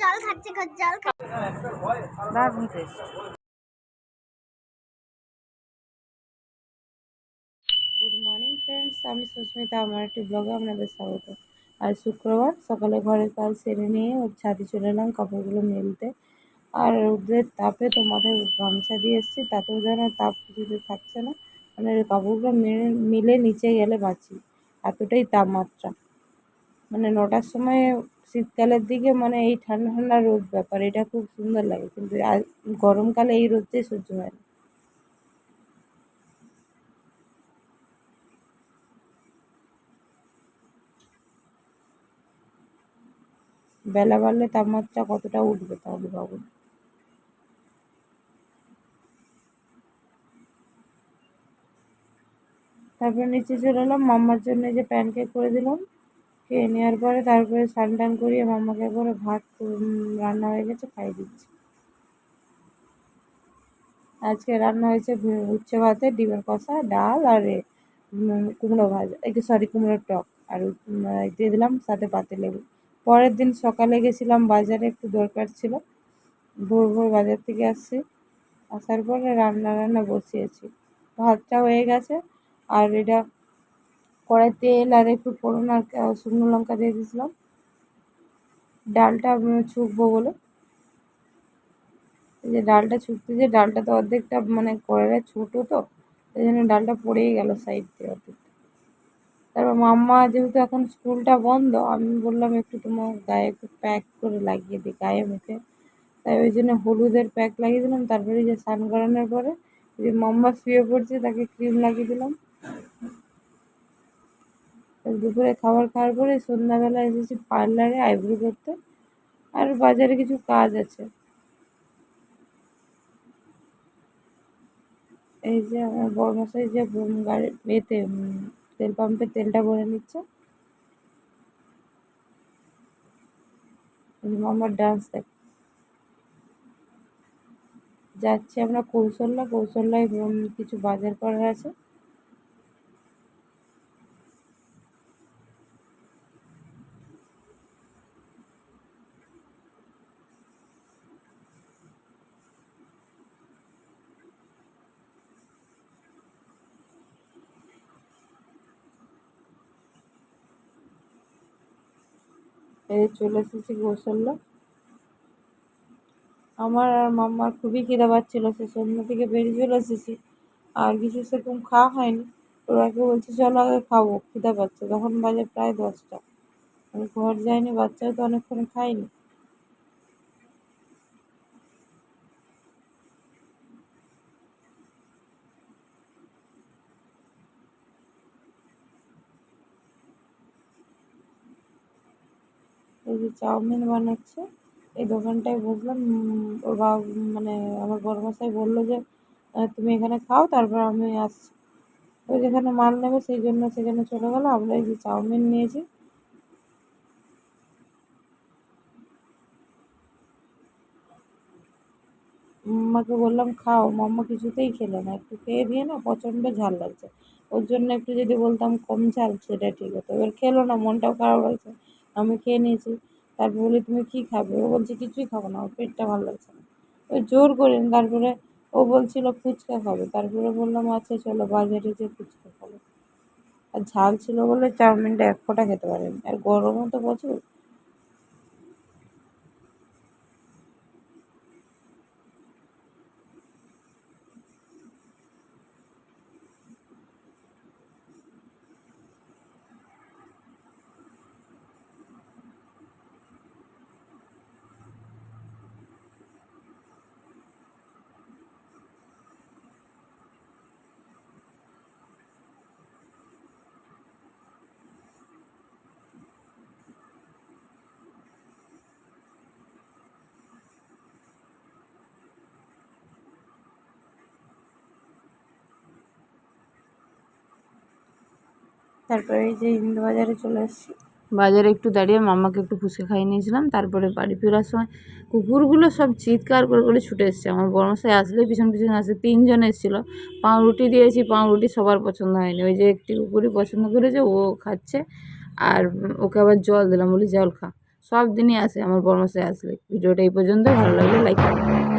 জল খাচ্ছে জল খাচ্ছে দারুণ টেস্ট গুড মর্নিং ফ্রেন্ডস আমি সুস্মিতা আমার একটি ব্লগে আপনাদের স্বাগত। আজ শুক্রবার সকালে ঘরের কাজ সেরে নিয়ে ওর ছাদে চলে এলাম কাপড়গুলো মেলতে। আর রোদের তাপে তো মাথায় গামছা দিয়ে এসেছি তাতেও যেন তাপ কিছুতে থাকছে না। মানে কাপড়গুলো মেলে মিলে নিচে গেলে বাঁচি এতটাই তাপমাত্রা। মানে নটার সময় শীতকালের দিকে মানে এই ঠান্ডা ঠান্ডা রোদ ব্যাপার, এটা খুব সুন্দর লাগে। কিন্তু গরমকালে এই রোদটাই সহ্য হয় না। বেলা বাড়লে তাপমাত্রা কতটা উঠবে তাহলে ভাবুন তারপর নিচে চলে এলাম, মাম্মার জন্য যে প্যানকেক করে দিলাম। খেয়ে নেওয়ার পরে তারপরে স্নান টান করিয়ে মাম্মাকে একবারে ভাত রান্না হয়ে গেছে, খাইয়ে দিচ্ছি। আজকে রান্না হয়েছে উচ্ছে ভাতে ডিমের কষা, ডাল আর কুমড়ো ভাজা সরি কুমড়োর টক আর দিয়ে দিলাম সাথে পাতে লেবু। পরের দিন সকালে গেছিলাম বাজারে, একটু দরকার ছিল। ভোর ভোর বাজার থেকে আসছি। আসার পরে রান্না রান্না বসিয়েছি। ভাতটা হয়ে গেছে আর এটা কড়াই তেল আর একটু ফোড়ন আর শুকনো লঙ্কা দিয়ে দিয়েছিলাম। ডালটা ছুকবো বলে। এই যে ডালটা ছুকতে যে ডালটা তো অর্ধেকটা মানে কড়াইটা ছোটো তো এই জন্য ডালটা পড়েই গেল সাইড দিয়ে অর্ধেকটা। তারপর মাম্মা যেহেতু এখন স্কুলটা বন্ধ, আমি বললাম একটু তোমার গায়ে একটু প্যাক করে লাগিয়ে দিই, গায়ে মুখে। তাই ওই জন্য হলুদের প্যাক লাগিয়ে দিলাম, তারপরে যে স্নান করানোর পরে যে মাম্মা শুয়ে পড়ছে, তাকে ক্রিম লাগিয়ে দিলাম। দুপুরে খাবার খাওয়ার পরে সন্ধ্যাবেলা এসেছি পার্লারে আইব্রো করতে। আর বাজারে কিছু কাজ আছে। এই যে আমার বড়মশাই যে গাড়ি তেল পাম্পে তেলটা ভরে নিচ্ছে। আমার ডান্স দেখ। যাচ্ছি আমরা কৌশল্যা। কৌশল্যায় কিছু বাজার করার আছে। এই চলে এসেছি গোসল্য আমার আর মাম্মার খুবই খিদা পাচ্ছিলো, সে সন্ধ্যা থেকে বেরিয়ে চলে এসেছি। আর কিছু সেরকম খাওয়া হয়নি। ওরাকে বলছি, চলো আগে খাব, খিদা পাচ্ছে। তখন বাজে প্রায় দশটা। আমি ঘর যাইনি, বাচ্চাও তো অনেকক্ষণ খায়নি এই যে চাউমিন বানাচ্ছে, এই দোকানটায় বসলাম ওর বাবা মানে আমার বড়মশাই বলল যে তুমি এখানে খাও, তারপর আমি আসছি। ওই যেখানে মাল নেবে, সেই জন্য সেখানে চলে গেলো, আমরা এই যে চাউমিন নিয়েছি। মাম্মাকে বললাম, খাও, মাম্মা কিছুতেই খেলো না, একটু খেয়ে দিয়ে না প্রচণ্ড ঝাল লাগছে। ওর জন্য একটু যদি বলতাম কম ঝাল, সেটা ঠিক হতো। এবার খেলো না, মনটাও খারাপ লাগছে। আমি খেয়ে নিয়েছি। তারপর বলি, তুমি কী খাবে? ও বলছে, কিছুই খাব না, ওর পেটটা ভালো লাগছে না। ওই জোর করেন তারপরে ও বলছিল, ফুচকা খাবে। তারপরে বললাম আচ্ছা চলো, বাজারে যে ফুচকা খাব। আর ঝাল ছিল বলে চাউমিনটা এক ফোঁটা খেতে পারেনি। আর গরমও তো প্রচুর। তারপরে এই যে হিন্দু বাজারে চলে এসেছি বাজারে একটু দাঁড়িয়ে মাম্মাকে একটু ফুচকা খাইয়ে নিয়েছিলাম, তারপরে বাড়ি ফেরার সময় কুকুরগুলো সব চিৎকার করে করে ছুটে এসছে। আমার বড়মশাই আসলে পিছন পিছন আসে, তিনজন এসেছিল। পাউরুটি দিয়েছি, পাউরুটি সবার পছন্দ হয়নি। ওই যে একটি কুকুরই পছন্দ করেছে, ও খাচ্ছে আর ওকে আবার জল দিলাম, বলি জল খা। সব দিনই আসে আমার বর্মশাই আসলে। ভিডিওটা এই পর্যন্ত ভালো লাগলে লাইক করবেন